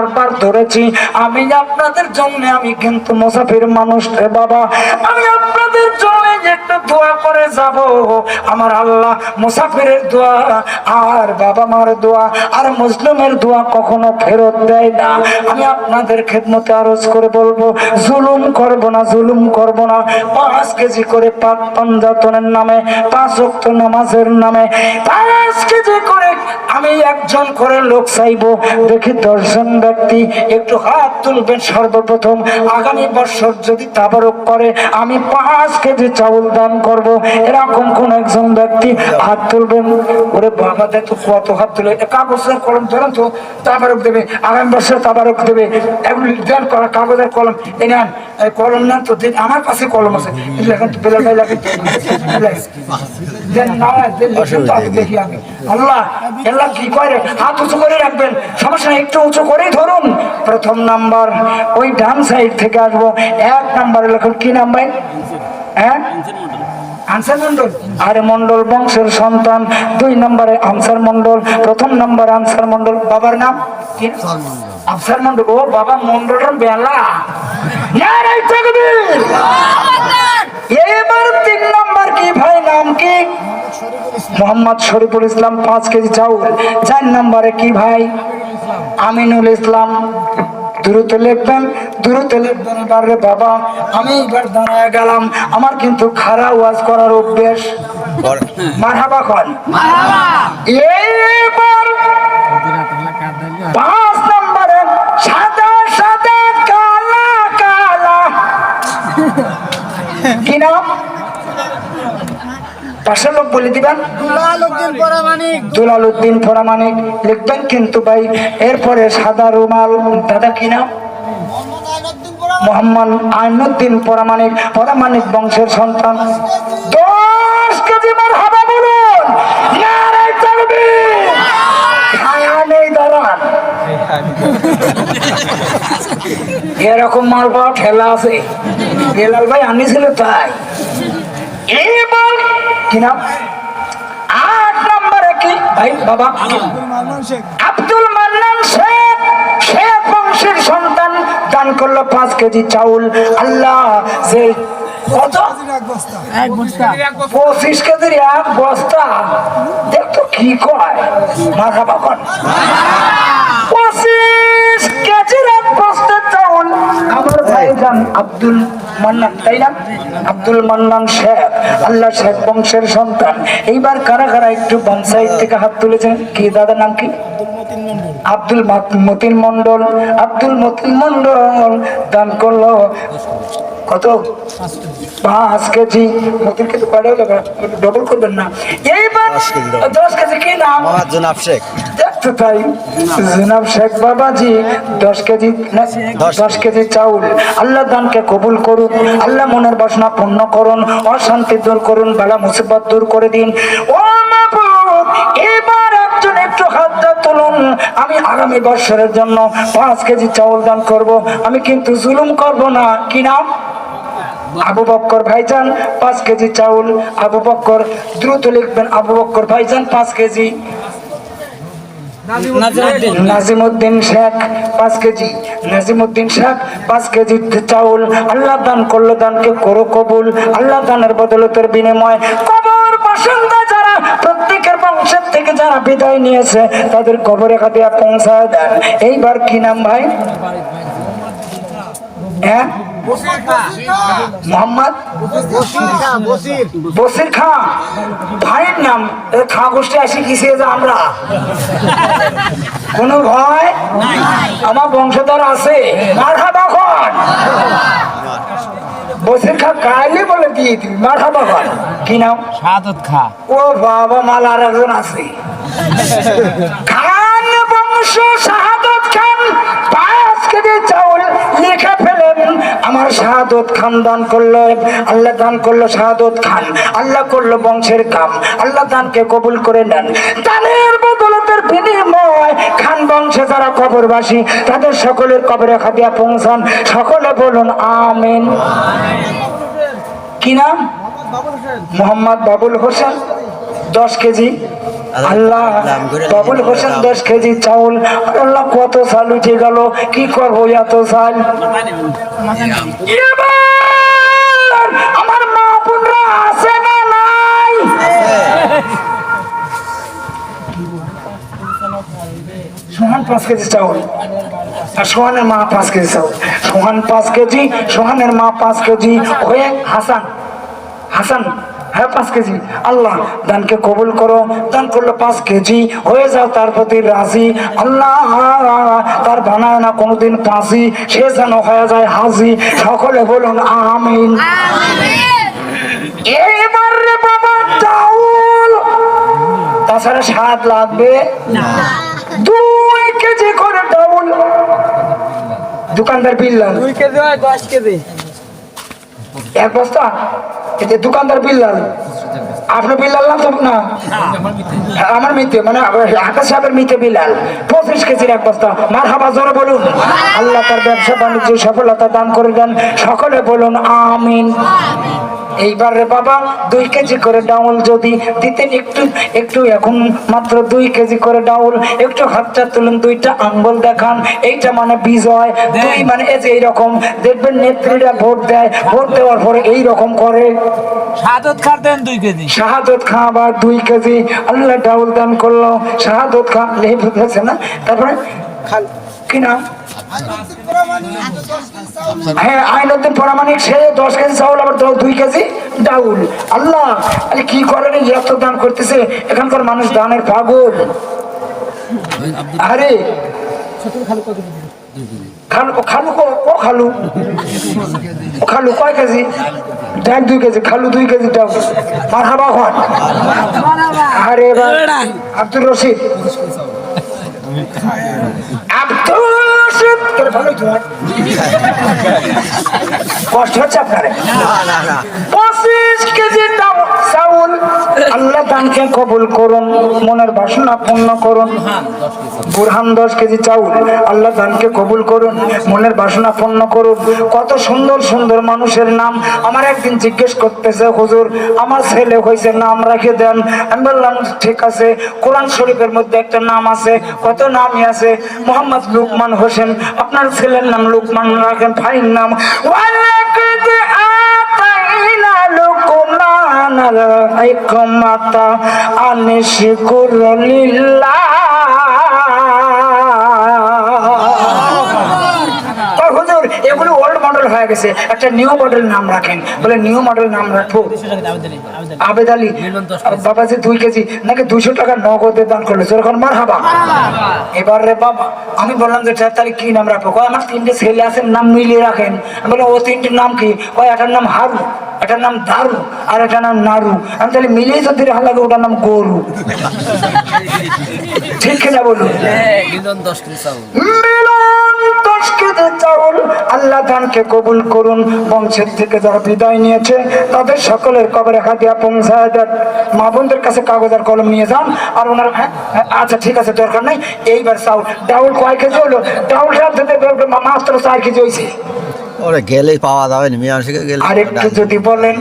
por ধরেছি। আমি আপনাদের জন্য, আমি কিন্তু মুসাফির মানুষ রে বাবা। আমি আপনাদের জন্য একটু দোয়া করে যাব। আমার আল্লাহ মুসাফিরের দোয়া, আর বাবা মার দোয়া, আর মুসলিমের দোয়া কখনো ফেরত দেয় না। আমি আপনাদের খেদমতে আরজ করে বলব, জুলুম করব না, জুলুম করব না। পাঁচ কেজি করে পাক পাঞ্জাতনের নামে, পাঁচ অক্ট নামাজের নামে, পাঁচ কেজি করে আমি একজন করে লোক চাইব। দেখি দশজন ব্যক্তি একটু হাত তুলবেন সর্বপ্রথম। আগামী বছর যদি তাবারক করে আমি পাঁচ কেজি চাউল দান করব। এরকম কোন একজন ব্যক্তি হাত তুলবেন? ওরে বাবা দেখ তো কত হাত তুলে। কাগজের কলম ধরেন তো তাবারক দেবে। আগামী বছর তাবারক দেবে। এগুলি দেন করা কাগজের কলম। এ নেন কলম নেন তো আমার কাছে কলম আছে। লেখেন তো বেলা বেলা লেখেন আল্লাহ আল্লাহ কি করে? হাত উঁচু করে রাখবেন। সমস্যা একটু উঁচু করেই ধরুন। প্রথম নাম্বার, ওই ডান সাইড থেকে আসব। এক নাম্বারে লেখুন হ্যাঁ? নাম? কি? কি ভাই, নাম কি? মোহাম্মদ শরীফুল ইসলাম, পাঁচ কেজি চাউল। চার নম্বরে কি ভাই? আমিনুল ইসলাম দ্রুত লিখবেন দ্রুত লিখবেন এবার রে বাবা আমি এবার দাঁড়ায় গেলাম আমার কিন্তু খারা ওয়াজ করার অভ্যেস। মারহাবা খান। এইবার বলে দিবেন। দুলাল উদ্দিন পরামানিক লিখবেন কিন্তু ভাই এরপরে সাদা রুমাল দাদা কি নাম? মোহাম্মদ আইনুদ্দিন পরামানিক। পরামানিক বংশের সন্তান। দশ কেজি মার হাবা বলুন দাঁড়ান এরকম মাল পাওয়া ঠেলা আছে। বেলাল ভাই আনিছিল তাই। এবার কি নাম? আট নম্বরে কি? ভাই বাবা। আব্দুল মান্নান শেখ। শেখ। বংশের সন্তান। দান করল পাঁচ কেজি চাউল। আল্লাহ যে পঁচিশ কেজির এক বস্তা। দেখতো কি কয়? মাথা পঁচিশ কেজির এক বস্তা চাউল। আমার ভাইজান আব্দুল মান্নান, তাই না? আব্দুল মান্নান শেখ, আল্লাহ শেখ বংশের সন্তান। এইবার কারা কারা একটু বংশাইড থেকে হাত তুলেছেন? কি দাদা নাম কি? আব্দুল মতিন মন্ডল আব্দুল মতিন মন্ডল দান করল। কত? পাঁচ কেজি। কয়টা হলো ডবল করবেন না। এইবার দশ কেজি কি নাম? জনাব শেখ। দেখতে তাই। জনাব শেখ বাবাজি দশ কেজি না, দশ কেজি। চাউল। আল্লাহ দানকে কবুল করুন। আল্লাহ মনের বাসনা পূর্ণ করুন। অশান্তি দূর করুন। বালা মুসিবত দূর করে দিন। ও মাহবুব এবার একজন একটু হাতটা তুলুন। আমি আগামী বছরের জন্য পাঁচ কেজি চাউল দান করব। আমি কিন্তু জুলুম করব না। কি নাম? আবু বক্কর ভাইজান পাঁচ কেজি চাউল। আবু বক্কর দ্রুত লিখবেন আবু বক্কর ভাইজান পাঁচ কেজি। নাজিমুদ্দিন। শেখ পাঁচ কেজি। নাজিমুদ্দিন শেখ পাঁচ কেজি চাউল। আল্লাহ দান করল দানকে করো কবুল। আল্লাহ দানের বদলতের বিনিময়। কবর বাসিন্দা যারা প্রত্যেকের বংশের থেকে যারা বিদায় নিয়েছে তাদের কবরে খাতিয়া পৌঁছায় দেন। এইবার কি নাম ভাই? হ্যাঁ? মোহাম্মদ? বসির খা ভাইয়ের নাম খা গোষ্ঠী আসি কিসে যে আমরা? কোনো ভয়? আমার বংশধর আছে। মাথা তখন। বসির খা কাইলে বলে দিয়ে দিবি মাথা তখন। কি নাম? সাদত খা। ও বাবা মাল আর একজন আছে। খান বংশ শাহাদত খান। পাঁচ কেজি চাউল লিখে ফেলেন। আমার শাহাদত খান দান করল আল্লাহ দান করল শাহাদত খান আল্লাহ করল বংশের কাম আল্লাহ দানকে কবুল করে নেন। দানের বদলতের বিনিময় খান বংশে যারা কবরবাসী তাদের সকলের কবরে খাদিয়া পৌঁছান। সকলে বলুন আমিন। কি নাম? মোহাম্মদ বাবুল হোসেন। দশ কেজি। আল্লাহ বাবুল হোসেন দশ কেজি চাউল। আল্লাহ কত চাল উঠে গেল কি করব এত চাল আমার মা বোনরা আছে না নাই? সোহান পাঁচ কেজি চাউল। আর সোহানের মা পাঁচ কেজি চাউল। সোহান পাঁচ কেজি সোহানের মা পাঁচ কেজি। হয়ে হাসান। হাসান হ্যাঁ পাঁচ কেজি। আল্লাহ দানকে কবুল করো। দান করল পাঁচ কেজি হয়ে যাও তার প্রতি রাজি। আল্লাহ তার বানায় না কোনোদিন পাঁচি সে যেন হয়ে যায় হাজি। সকলে বলুন আমিন। এবার বাবা চাউল। তাছাড়া স্বাদ লাগবে? দুই কেজি করে ডাউল দোকানদার বিল্লাল। দুই কেজি হয় দশ কেজি। এক বস্তা? এতে দোকানদার বিল্লাল আপনার বিল্লাল না তো আমার মিথ্যে মানে আকাশ সাহেবের মিথ্যে বিলাল পঁচিশ কেজির এক বস্তা। মার হাবা জোরে বলুন। আল্লাহ তার ব্যবসা বাণিজ্য সফলতা দান করে দেন। সকলে বলুন, আমিন। এইবার রে বাবা দুই কেজি করে ডাউল যদি দিতেন একটু একটু এখন মাত্র দুই কেজি করে ডাউল একটু হাতটা তুলুন দুইটা আঙ্গুল দেখান এইটা মানে বিজয়। দুই মানে এই যে এইরকম দেখবেন নেত্রীরা ভোট দেয় ভোট দেওয়ার পরে এই রকম করে। সাদত খার দেন দুই কেজি। শাহাদত খা আবার দুই কেজি আল্লাহ ডাউল দান করল। শাহাদত খা লেহে বুঝেছে না? তারপরে কি নাম? হ্যাঁ আইনুদ্দিন পরামানিক সে দশ কেজি চাউল আবার দুই কেজি ডাউল। আল্লাহ আরে কি করেন এত দান করতেছে? এখানকার মানুষ দানের পাগল। আরে খালু খালু কো ও খালু খালু কয় কেজি? ডাল দুই কেজি খালু দুই কেজি ডাল মার হাবা হন আরে আব্দুর রশিদ আব্দুল রশিদ। তোর ভালোই তো কষ্ট হচ্ছে আপনার। পঁচিশ কেজি দাম। চাউল, আল্লাহ দানকে কবুল করুন, মনের বাসনা পূর্ণ করুন। বুরহান দশ কেজি চাউল, আল্লাহ দানকে কবুল করুন, মনের বাসনা পূর্ণ করুন। কত সুন্দর সুন্দর মানুষের নাম আমার একদিন জিজ্ঞেস করতেছে, হুজুর, আমার ছেলে হয়েছে, নাম রেখে দেন। আমি বললাম, ঠিক আছে, কোরআন শরীফের মধ্যে একটা নাম আছে, কত নামই আছে? মোহাম্মদ লুকমান হোসেন, আপনার ছেলের নাম লুকমান রাখেন ফাইন নাম। লুকমানাল মাতা আনিস লিল্লাহ হয়ে গেছে। একটা নিউ মডেল নাম রাখেন। বলে নিউ মডেল নাম রাখব। আবেদ আলী বাবাজি দুই কেজি নাকি দুশো টাকা নগদে দান করল। যেরকম মার হাবা এবার রে বাবা আমি বললাম যে তাহলে কি নাম রাখব? কয় আমার তিনটে ছেলে আছে নাম মিলিয়ে রাখেন। বললাম ও তিনটের নাম কি? কয় এটার নাম হারু এটার নাম দারু আর এটার নাম নারু। আমি তাহলে মিলিয়ে যদি হাল লাগে ওটার নাম গরু। ঠিক কিনা বলুন? মিলন দশ চাউল আল্লাহ দানকে কবুল করুন বংশের থেকে যারা বিদায় নিয়েছে তাদের সকলের কবরে হাতিয়া পৌঁছায় দেন। মা বোনদের কাছে কাগজ আর কলম নিয়ে যান আর ওনার হ্যাঁ, হ্যাঁ, আচ্ছা ঠিক আছে দরকার নেই। এইবার চাউল ডাউল কয় কেজি হলো? ডাউল রাখতে মাত্র চার কেজি হয়েছে ওরা গেলেই পাওয়া যাবে না মিয়ানসিকে গেলে আর একটু যদি বলেন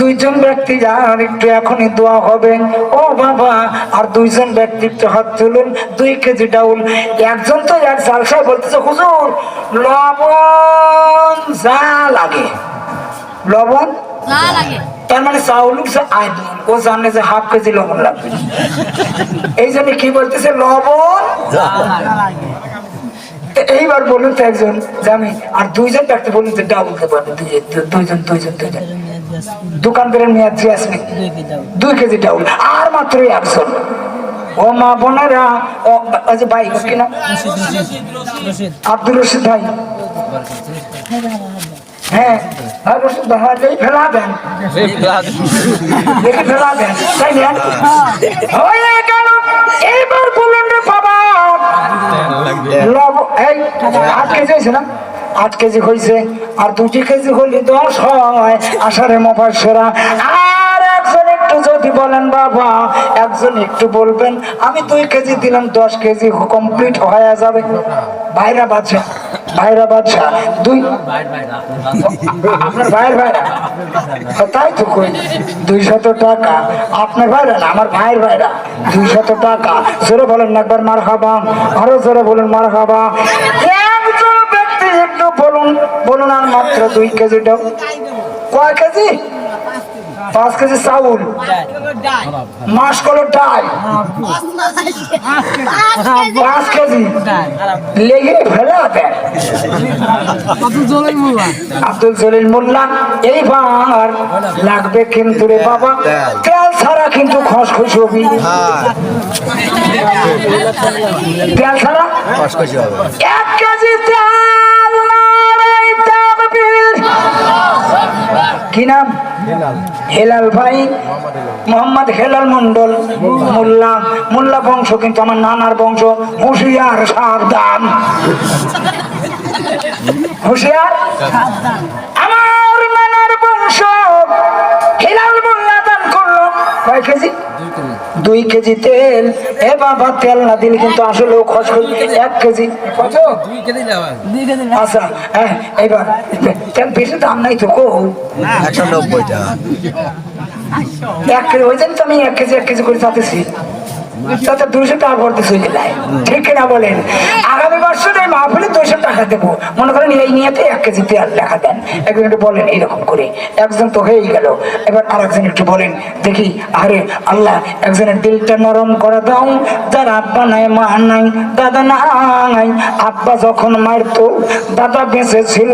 দুইজন ব্যক্তি আর একটু এখনই দোয়া হবে। ও বাবা আর দুইজন ব্যক্তি একটু হাত তুলুন দুই কেজি ডাউল। একজন তো এক জালসা বলতেছে হুজুর লবণ যা লাগে লবণ? তার মানে চাউল সে আয় ও জানে যে হাফ কেজি লবণ লাগবে। এই জন্য কি বলতেছে? লবণ এইবার বলুন তো একজন আমি আর দুইজন ব্যক্তি বলুন যে ডাবল দেবো দুইজন দুইজন দুইজন দুইজন। দোকানদারের মেয়াদ জিয়াসমিন দুই কেজি ডাউল আর মাত্র একজন ও মা বোনেরা ও ওই যে ভাই কি না আব্দুল রশিদ ভাই। হ্যাঁ আর রশিদ ভাই এই ফেলা দেন। দেখে ফেলা দেন। তাই না? হয়ে গেল এইবার বলুন রে বাবা। লব এই কেজি না? আট কেজি হয়েছে আর দুটি কেজি হলে দশ হয়। আষাঢ়ে মফাসেরা আর একজন একটু যদি বলেন, বাবা, একজন একটু বলবেন, আমি দুই কেজি দিলাম, দশ কেজি কমপ্লিট হয়ে যাবে। ভাইরা বাচ্চা ভাইরা বাচ্চা দুই আপনার ভাইয়ের ভাইরা? তাই তো কই? দুইশত টাকা। আপনার ভাইরা না, আমার ভাইয়ের ভাইরা? দুইশত টাকা। জোরে বলেন একবার মার খাবা আরও জোরে বলেন মার খাবা আর মাত্র দুই কেজি ডাল কয় কেজি? পাঁচ কেজি চাউল। মাস কলো ডাল। পাঁচ কেজি। লেগে ফেলা আব্দুল জলিল মোল্লা এইবার লাগবে কিন্তু রে বাবা। তেল ছাড়া কিন্তু খসখস হবি। হ্যাঁ। তেল ছাড়া? এক কেজি তেল কি নাম? হেলাল। ভাই। মোহাম্মদ হেলাল। মন্ডল মোল্লা। মোল্লা। বংশ কিন্তু আমার নানার বংশ। হুশিয়ার সাবধান। হুশিয়ার? আমার নানার বংশ। হেলাল মোল্লা দান করল। কয় কেজি? দুই কেজি তেল। এ বাবা তেল না দিলে কিন্তু আসলে খরচ এক কেজি। আচ্ছা হ্যাঁ এবার তেল বেশি দাম নাই তো কো একশো নব্বই টাকা। এক কেজি ওই জন্য তো আমি এক কেজি এক কেজি করে চাতেছি দেখি, আরে আল্লাহ, একজনের দিলটা নরম করে দাও। যার আব্বা নাই, মা নাই, দাদা নাই। আব্বা যখন মারতো, দাদা বেঁচে ছিল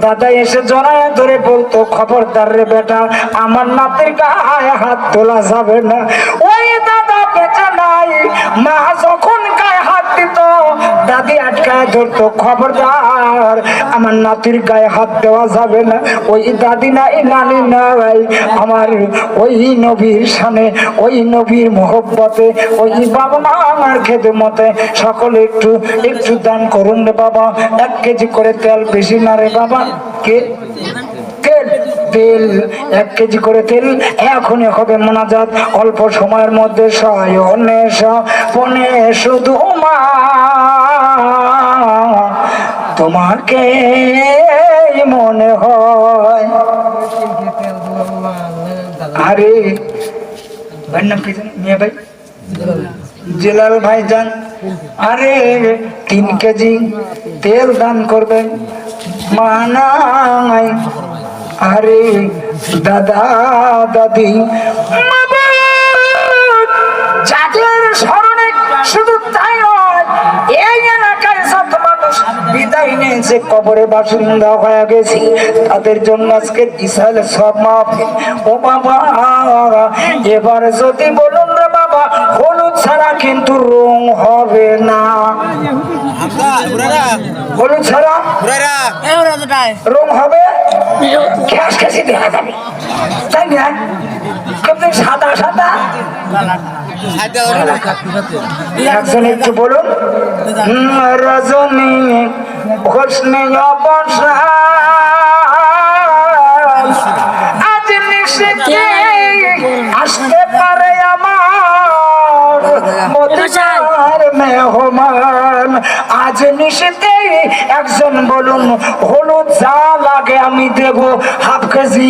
দাদা এসে জড়ায় ধরে বলতো, খবরদার রে বেটা, আমার নাতির গায়ে হাত তোলা যাবে না। ওই মা যখন গায়ে হাত দিত, দাদি আটকায় ধরতো, খবরদার, আমার নাতির গায়ে হাত দেওয়া যাবে না, ওই দাদি নাই, নানি নাই, আমার ওই নবীর সামনে, ওই নবীর মোহব্বতে, ওই বাবা মা আমার খেদমতে, সকলে একটু একটু দান করুন রে বাবা, এক কেজি করে তেল বেশি না রে বাবা, কে? তেল, এক কেজি করে তেল, এখনই হবে মোনাজাত। অল্প সময়ের মধ্যে শুধু মা তোমাকে মনে হয় আরে জানি? ভাই? জেলাল ভাই যান আরে, তিন কেজি তেল দান করবেন। মানাই আরে দাদা দাদি। যাদের স্মরণে শুধু তাই নয় এই এলাকায় যত মানুষ বিদায় নিয়েছে কবরে বাসিন্দা হয়ে গেছি তাদের জন্য আজকে বিশাল সব মাহফিল ও বাবা এবার যদি বলুন রে বাবা হলুদ ছাড়া কিন্তু রং হবে না। হলুদ ছাড়া রং হবে? ঘ্যাস ঘ্যাসি দেখা যাবে তাই না? কিন্তু সাদা সাদা? একজন একটু বলুন। রজনী হোসনে আজ নিষেধে আসতে পারে আমার মেহমান। আজ নিষেধে একজন বলুন হলুদ যা লাগে আমি দেবো হাফ কেজি।